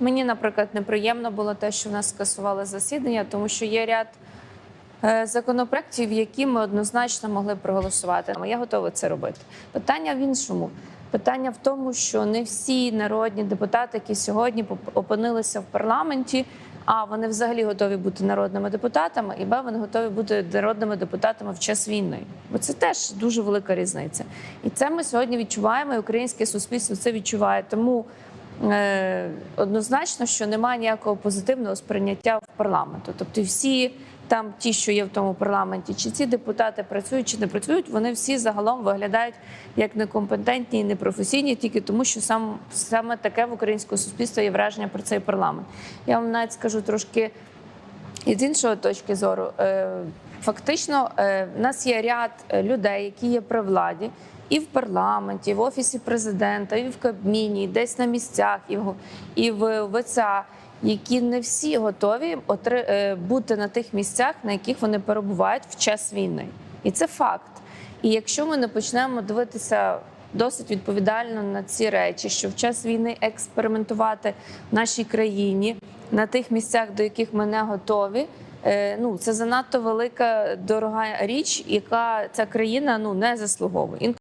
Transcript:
Мені, наприклад, неприємно було те, що в нас скасували засідання, тому що є ряд е, законопроєктів, які ми однозначно могли б проголосувати. Я готова це робити. Питання в іншому. Питання в тому, що не всі народні депутати, які сьогодні опинилися в парламенті, а вони взагалі готові бути народними депутатами, і б вони готові бути народними депутатами в час війни. Бо це теж дуже велика різниця. І це ми сьогодні відчуваємо, і українське суспільство це відчуває. Тому однозначно, що немає ніякого позитивного сприйняття в парламенту. Тобто, всі там, ті, що є в тому парламенті, чи ці депутати працюють чи не працюють, вони всі загалом виглядають як некомпетентні і непрофесійні, тільки тому, що сам саме таке в українському суспільстві є враження про цей парламент. Я вам навіть скажу трошки. І з іншої точки зору, е, фактично, е, в нас є ряд е, людей, які є при владі, і в парламенті, і в офісі президента, і в Кабміні, і десь на місцях, і в, ВЦА, які не всі готові отри- е, бути на тих місцях, на яких вони перебувають в час війни. І це факт. І якщо ми не почнемо дивитися досить відповідально на ці речі, що в час війни експериментувати в нашій країні на тих місцях, до яких ми не готові. е, Ну, це занадто велика дорога річ, яка ця країна ну не заслуговує.